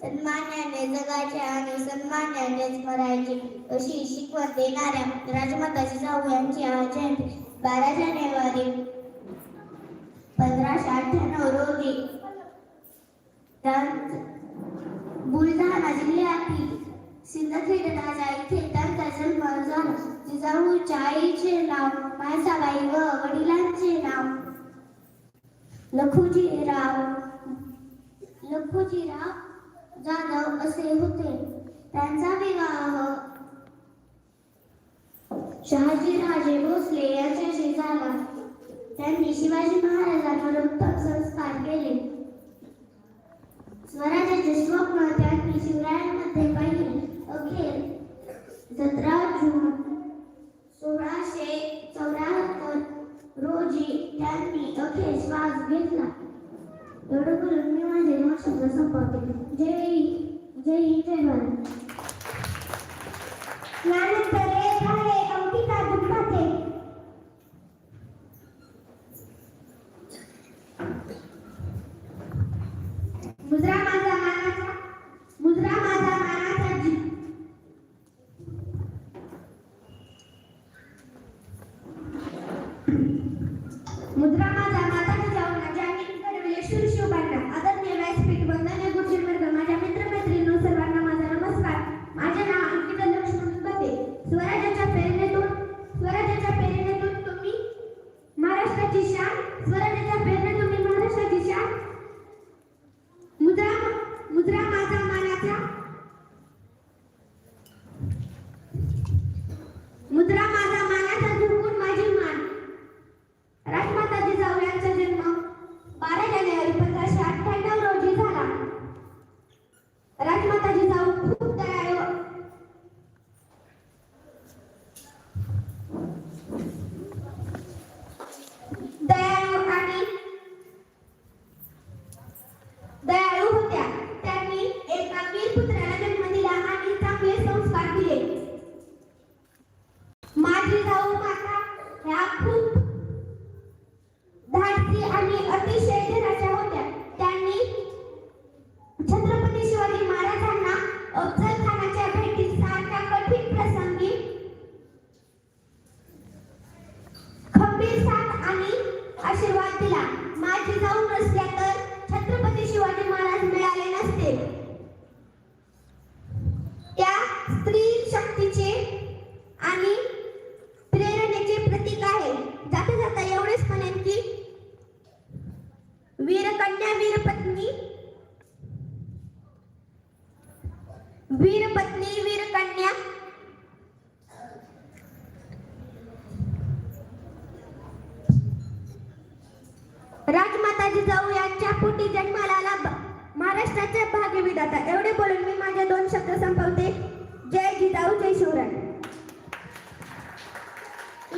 सन्मानाने जगायचे आणि सन्मानानेच मरायचे अशी शिकवण देणाऱ्या राजमाता जिजाऊ यांची आज जयंती. बारा जानेवारी पंधराशे अठ्ठ्याण्णव रोजी बुलढाणा जिल्ह्यातील सिंधखेड राजा येथे त्यांचा जन्म झाला. जिजाऊच्या आईचे नाव माणसाबाई व वडिलांचे नाव लखुजीराव लखुजीराव जाधव असे होते. त्यांचा विवाह शहाजी राजे भोसले यांच्याशी झाला. त्यांनी शिवाजी महाराजांवर उत्तम संस्कार केले. स्वराज्याचे स्वप्न त्यांनी शिवरायांमध्ये पाहिले अखेर सतरा जून सोळाशे चौऱ्याहत्तर रोजी त्यांनी अखेर श्वास घेतला. एवढं करून मी माझे दोन शब्द संपवते जय जय जय भारत അതാണ് ഞാൻ സ്പീഡ് വന്നാൽ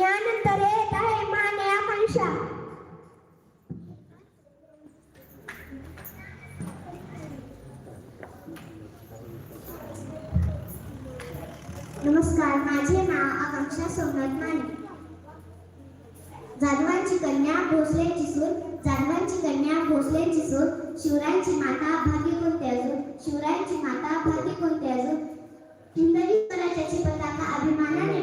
यानंतर येत आहे नमस्कार माझे नाव आकांक्षा माने. जाधवांची कन्या भोसलेची सून जाधवांची कन्या भोसलेची सून शिवरायांची माता भागी कोणते अजून? शिवरायांची माता भागी कोणते अजून? हिंदवी स्वराज्याची पताका अभिमानाने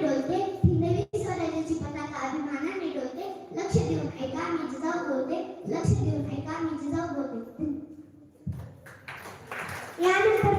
你看 aduh.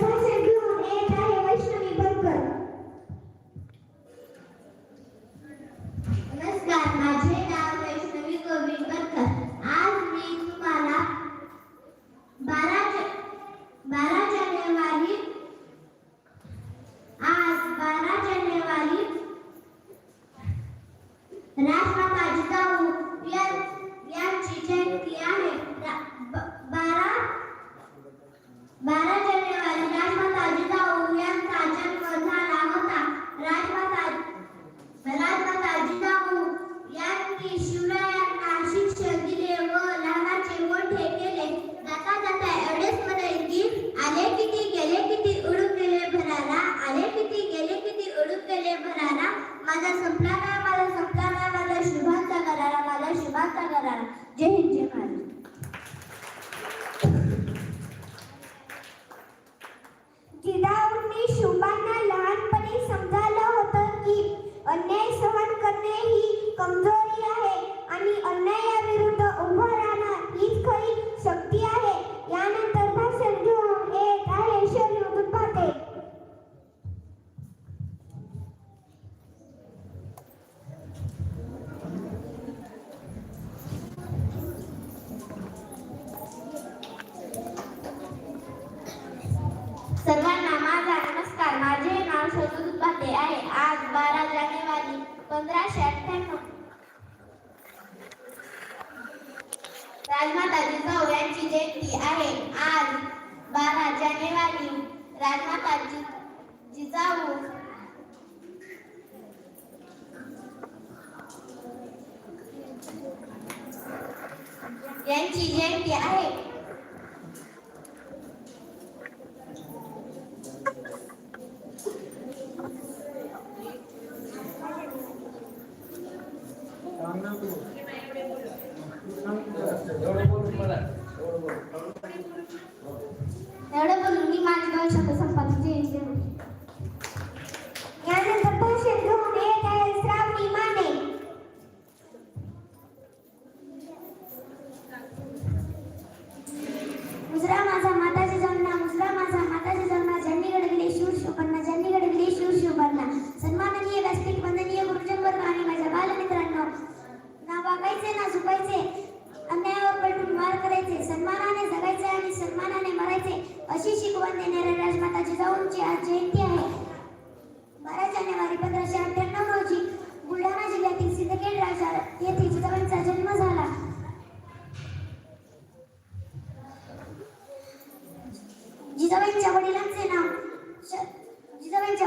एवढं बोलून मी माझ्या दोन शब्द संपादित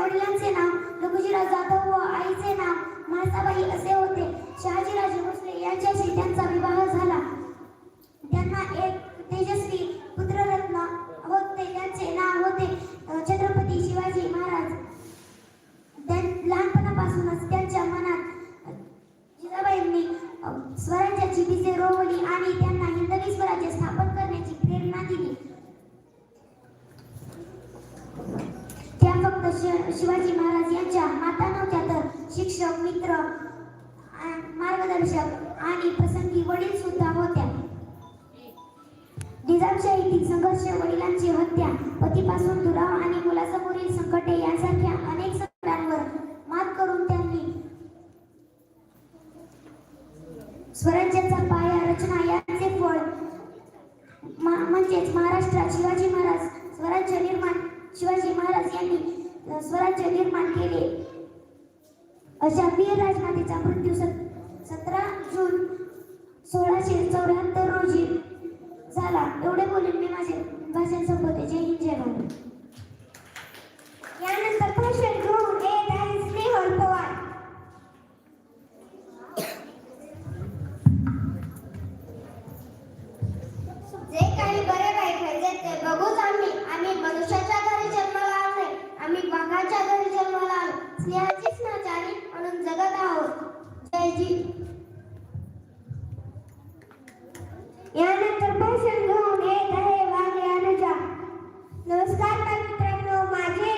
त्यांच्या वडिलांचे नाव लघुजीराव जाधव व आईचे नाव म्हाळसाबाई असे होते. शहाजीराजे भोसले यांच्याशी त्यांचा विवाह झाला. त्यांना एक शिवाजी महाराज यांच्या माता नव्हत्या तर शिक्षक मित्र मार्गदर्शक आणि प्रसंगी वडील सुद्धा होत्या. संघर्ष वडिलांची हत्या पतीपासून दुराव आणि मुलासमोरील संकटे अनेक संकटांवर मात करून त्यांनी स्वराज्याचा पाया रचना याचे फळ म्हणजेच महाराष्ट्रात शिवाजी महाराज स्वराज्य निर्माण शिवाजी महाराज यांनी स्वराज्य निर्माण केले अशा वीर राजमातेचा मृत्यू सतरा जून सोळाशे चौऱ्याहत्तर रोजी झाला. एवढे बोलून मी माझे भाषण संपवते. जय हिंद जय भाऊ यानंतर भाषण घेऊन येत आहे स्नेहल पवार. आम्ही वाघाच्या घरी जन्माला आलो. स्नेहाचीच नाचारी म्हणून जगत आहोत. जयजी यानंतर पैसे घेऊन येत आहे वाघ यानुजा नमस्कार मित्रांनो. माझे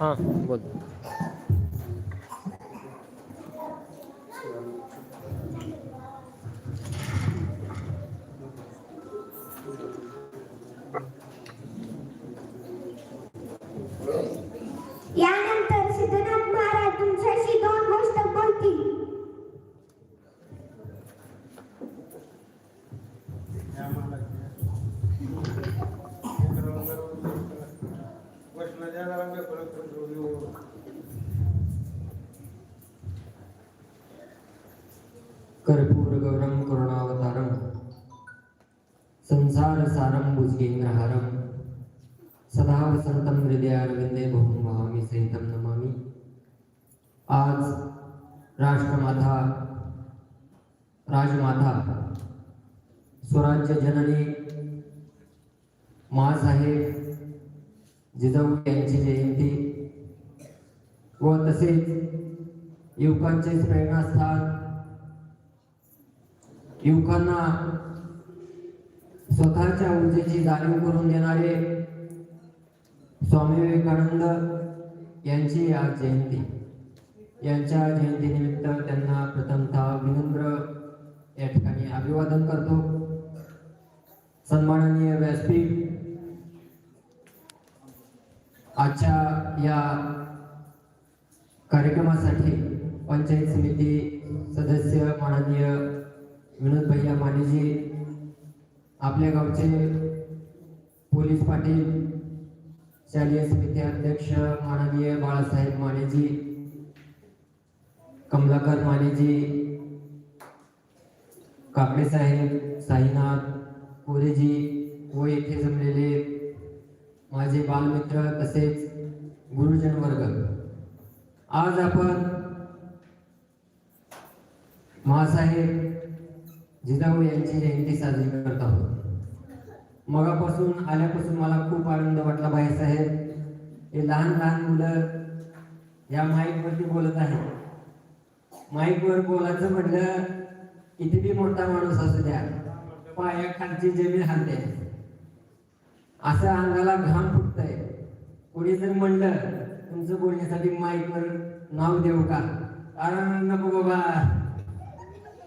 हां बोल राष्ट्रमाता राजमाता स्वराज्य जननी माँसाहेब जिजाऊ यांची जयंती व तसेच युवकांचे प्रेरणास्थान युवकांना स्वतःच्या ऊर्जेची जाणीव करून देणारे स्वामी विवेकानंद यांची आज जयंती. यांच्या जयंतीनिमित्त त्यांना प्रथमतः विनम्र या ठिकाणी अभिवादन करतो. सन्माननीय व्यासपीठ आजच्या या कार्यक्रमासाठी पंचायत समिती सदस्य माननीय विनोद भैया मानेजी आपल्या गावचे पोलीस पाटील शालेय समिती अध्यक्ष माननीय बाळासाहेब मानेजी कमलाकर मानेजी काकडे साहेब साईनाथ कोरेजी व येथे जमलेले माझे बालमित्र तसेच गुरुजन वर्ग. आज आपण महासाहेब जिजाऊ यांची जयंती साजरी करत आहोत. मगापासून आल्यापासून मला खूप आनंद वाटला बाईसाहेब हे लहान लहान मुलं या माईकवरती बोलत आहेत. माईकवर बोलायचं म्हटलं किती बी मोठा माणूस असू द्या. पायाखालची जमीन हालते असं अंगाला घाम फुटतंय. कोणी जर म्हणलं तुमचं बोलण्यासाठी माईकवर नाव देऊ का? कारण नको बाबा.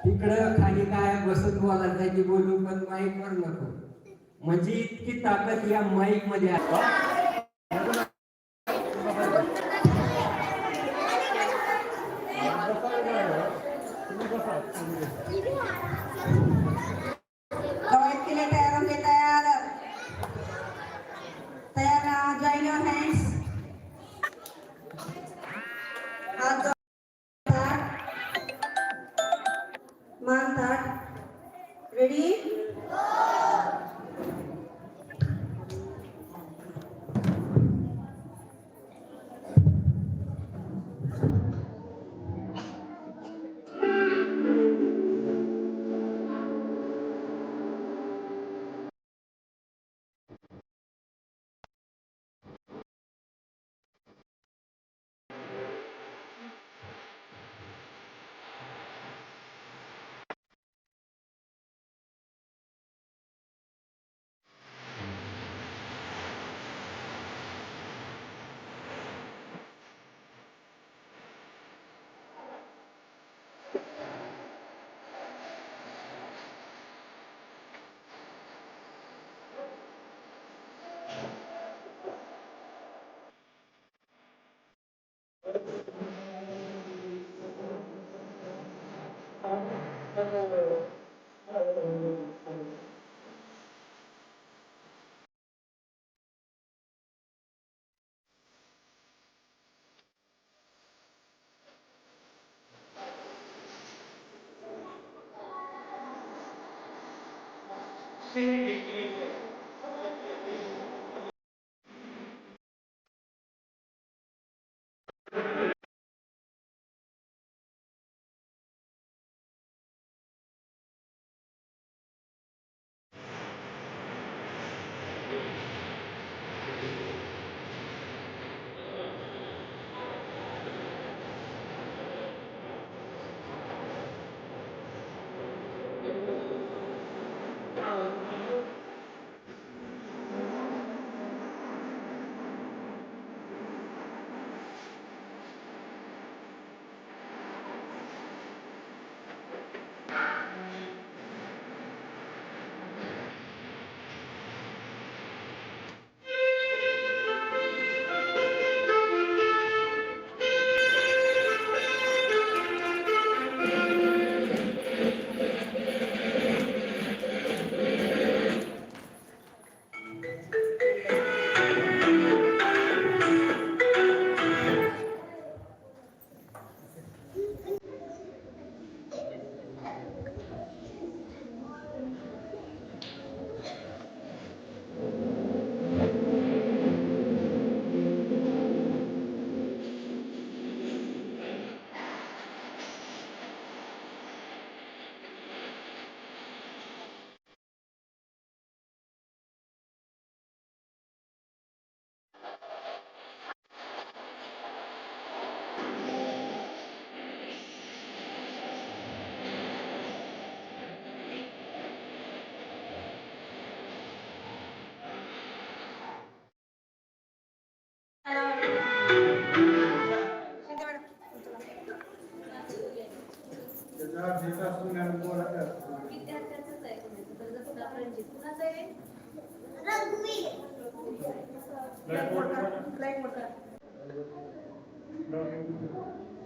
इकडं खाली काय बसत बोलायचं आहे की बोलू पण माईकवर नको. म्हणजे इतकी ताकद या माईकमध्ये आहे. 하나님으로 하나님으로 का रणजित कुणाचं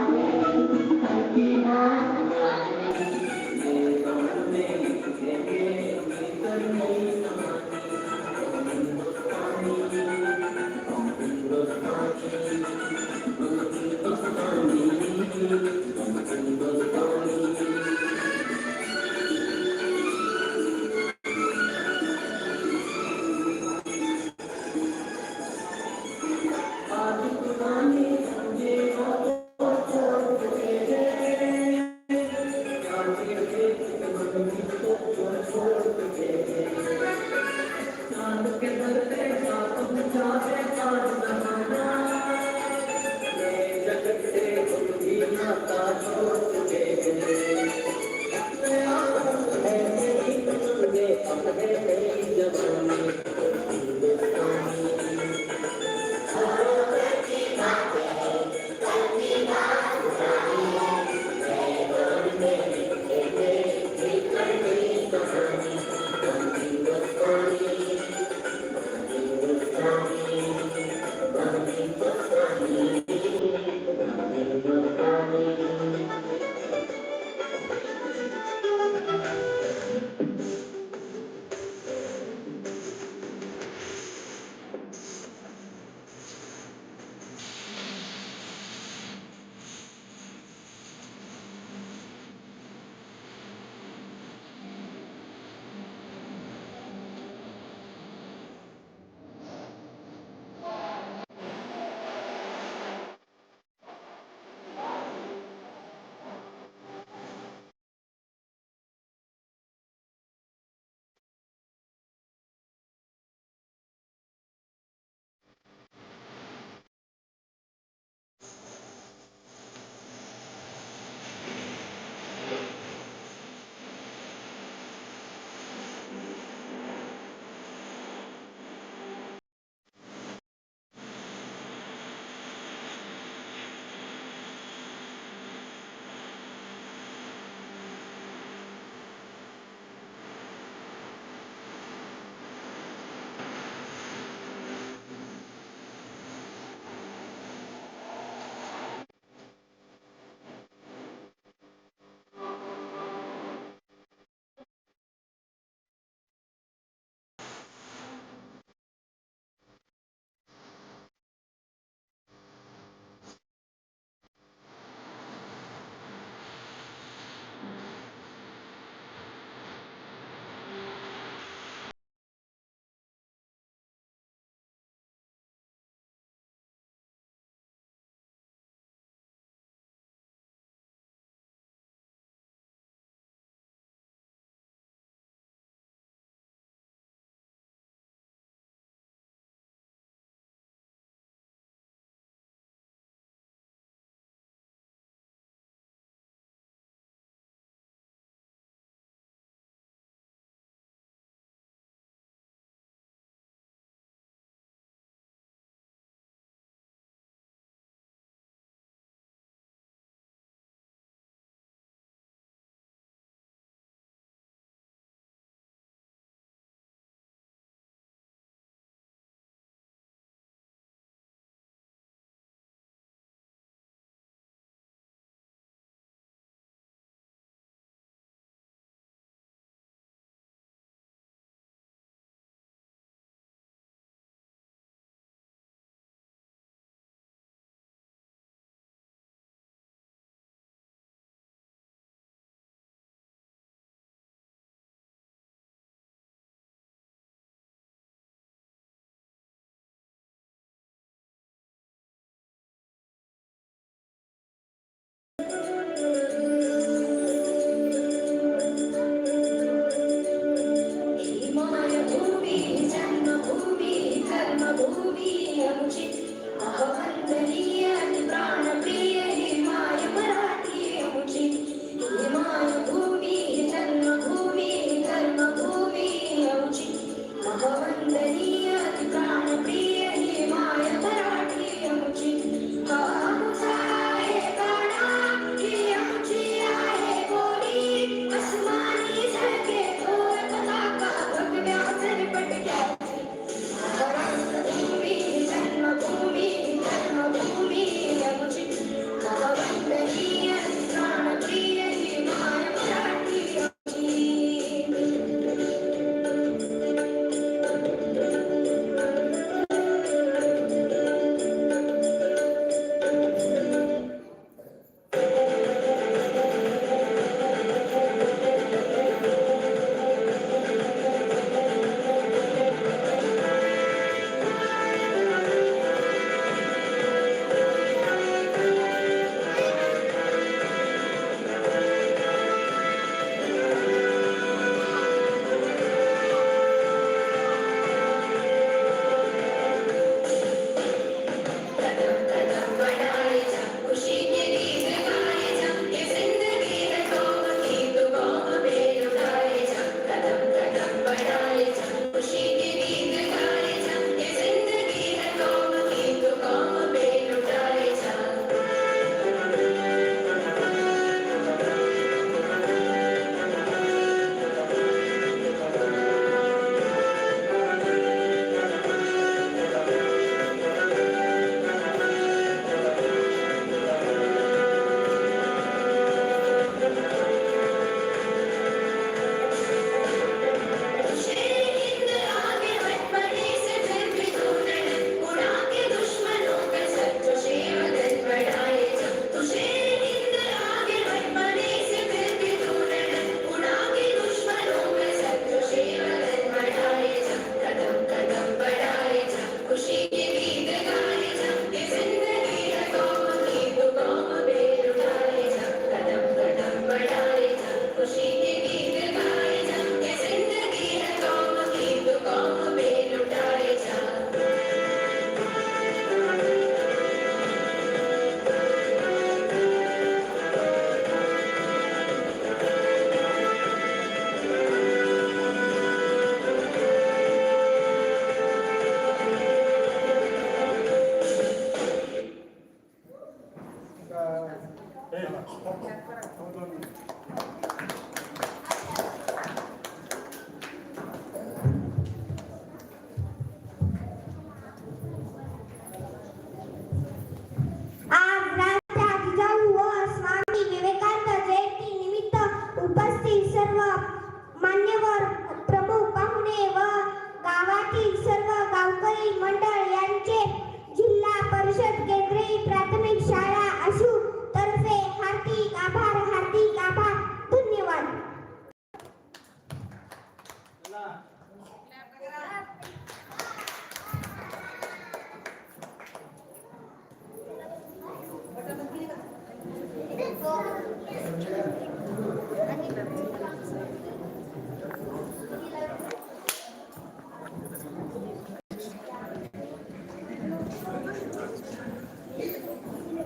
आहे लाइट